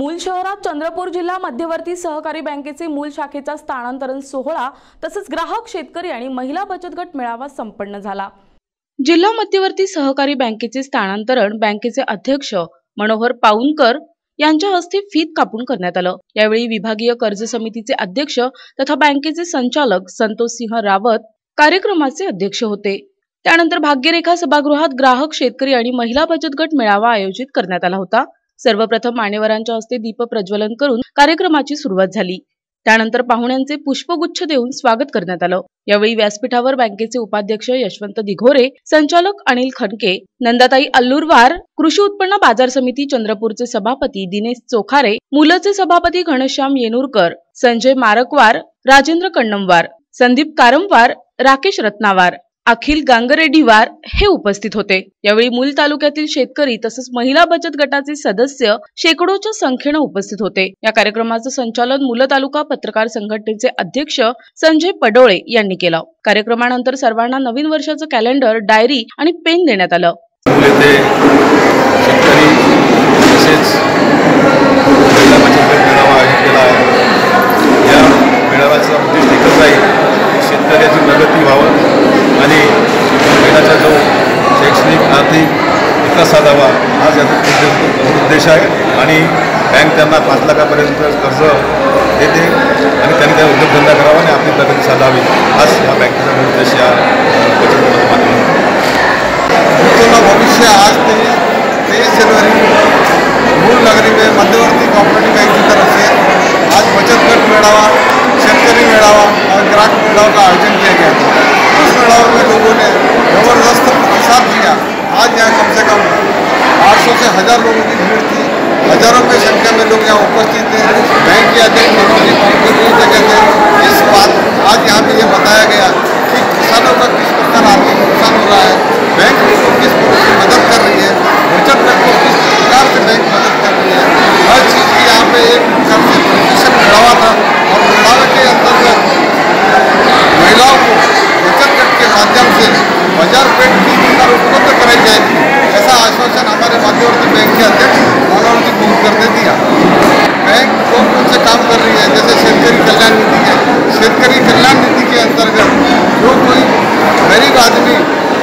मूल शहरात चंद्रपूर जिल्हा मध्यवर्ती सहकारी बँकेचे मूल शाखेचा स्थानांतरण सोहळा तसेच ग्राहक शेतकरी आणि महिला बचत गट मेळावा संपन्न झाला. जिल्हा मध्यवर्ती सहकारी बँकेचे स्थानांतरण बँकेचे अध्यक्ष मनोहर पाऊनकर यांच्या हस्ते फीत कापून करण्यात आलं. यावेळी विभागीय कर्ज समितीचे अध्यक्ष तथा बँकेचे संचालक संतोष सिंह रावत कार्यक्रमाचे अध्यक्ष होते. त्यानंतर भाग्यरेखा सभागृहात ग्राहक शेतकरी आणि महिला बचत गट मेळावा आयोजित करण्यात आला होता. सर्वप्रथम मान्यवरांच्या हस्ते दीप प्रज्वलन करून कार्यक्रमाची सुरुवात झाली. त्यानंतर पाहुण्यांचे पुष्पगुच्छ देऊन स्वागत करण्यात आलं. यावेळी व्यासपीठावर बँकेचे उपाध्यक्ष यशवंत दिघोरे संचालक अनिल खनके नंदाताई अल्लुरवार कृषी उत्पन्न बाजार समिती चंद्रपूरचे सभापती दिनेश चोखारे मुलचे सभापती घनश्याम येनूरकर संजय मारकवार राजेंद्र कण्णमवार संदीप कारंवार राकेश रत्नावार. अखिल गांगरेडीवार हे उपस्थित होते. यावेळी मूल तालुक्यातील शेतकरी तसंच महिला बचत गटाचे सदस्य शेकडोच्या संख्येनं उपस्थित होते. या कार्यक्रमाचं संचालन मूल तालुका पत्रकार संघटनेचे अध्यक्ष संजय पडोळे यांनी केलं. कार्यक्रमानंतर सर्वांना नवीन वर्षाचं कॅलेंडर डायरी आणि पेन देण्यात आलं. शेतकरी तसेच महिला बचत गट मेळावा आयोजित केला आहे या मेळाव्याचा उद्देश एकच आहे की शेतकऱ्याची प्रगती व्हावं आणि महिलाचा जो शैक्षणिक आर्थिक पैसा साधावा हाच याचा उद्देश उद्देश आहे. आणि बँक त्यांना पाच लाखापर्यंत कर्ज देते आणि त्यांनी त्या उद्योगधंदा करावा आणि आपली प्रगती साधावी. हाच से हज़ार लोगों की भीड़ थी। हज़ारों की संख्या में लोग यहाँ उपस्थित थे। बैंक के अध्यक्ष जगह थे इस बात आज यहाँ पे ये बताया गया कि किसानों का किस प्रकार आर्थिक नुकसान हो रहा है बैंक उनको किस प्रकार से मदद कर रही है बचत बैंक को किस प्रकार से बैंक मदद कर रही है हर चीज़ की यहाँ पे एक प्रकार से प्रतिशत मेड़ावा था और मेड़ावे के अंतर्गत महिलाओं को बचत गट के माध्यम से बाज़ार पेट की दुकान उपलब्ध कराई जाएगी ऐसा आश्वासन मध्यवर्ती बैंक के अध्यक्ष मनोहर जी भूमकर ने दिया बैंक कौन कौन से काम कर रही है? जैसे शेतकारी कल्याण नीति है। शेतकरी कल्याण नीति के अंतर्गत जो कोई गरीब आदमी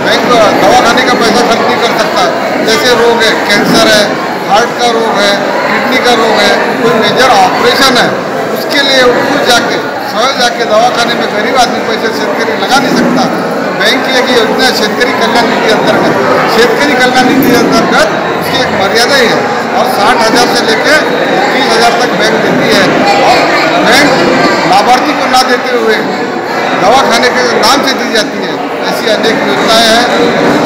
बैंक दवाखाने का पैसा खर्च नहीं कर सकता, जैसे रोग है, कैंसर है, हार्ट का रोग है, किडनी का रोग है, कोई मेजर ऑपरेशन है, उसके लिए वो खुद जाके, स्वयं जाके दवाखाने में गरीब आदमी पैसे शेतकारी लगा नहीं सकता। बैंक की एक योजना शेतकरी कल्याण नीति अंतर्गत। शेतकरी कल्याण नीति अंतर्गत उसकी एक मर्यादा ही है और साठ हज़ार से लेकर तीस हज़ार तक बैंक देती है। और बैंक लाभार्थी को ना देते हुए दवा खाने के नाम से दी जाती है। ऐसी अनेक योजनाएँ हैं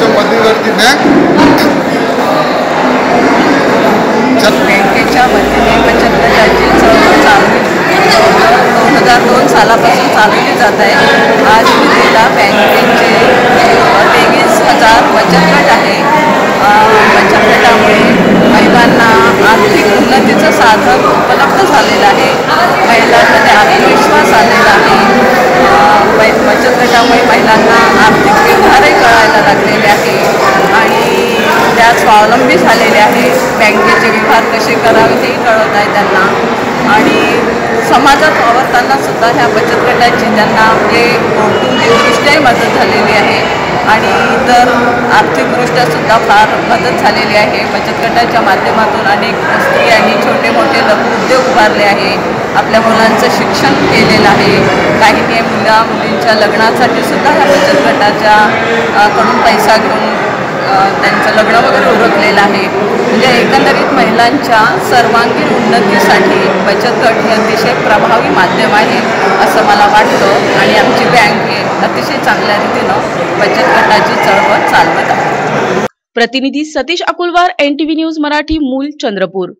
जो मध्यवर्ती बैंक बचत गटाची हज़ार दोन कळवत आहे त्यांना. आणि समाजात वावरताना सुद्धा ह्या बचत गटाची त्यांना म्हणजे कौटुंबिकदृष्ट्याही मदत झालेली आहे. आणि इतर आर्थिकदृष्ट्या सुद्धा फार मदत झालेली आहे. बचत गटाच्या माध्यमातून अनेक स्त्रियांनी छोटे मोठे लघु उद्योग उभारले आहे. आपल्या मुलांचं शिक्षण केलेलं आहे. काहींनी मुला मुलींच्या लग्नासाठी सुद्धा ह्या बचत गटाच्या कडून पैसा घेऊन त्यांचं लग्न वगैरे उरकलेलं आहे. म्हणजे एकंदरीत महिलांच्या सर्वांगीण उन्नतीसाठी बचत गट हे अतिशय प्रभावी माध्यम आहे असं मला वाटतं. आणि आमची बँक हे अतिशय चांगल्या रीतीनं बचत गटाची चळवळ चालवत आहे. प्रतिनिधी सतीश अकुलवार एनटीव्ही न्यूज मराठी मूल चंद्रपूर.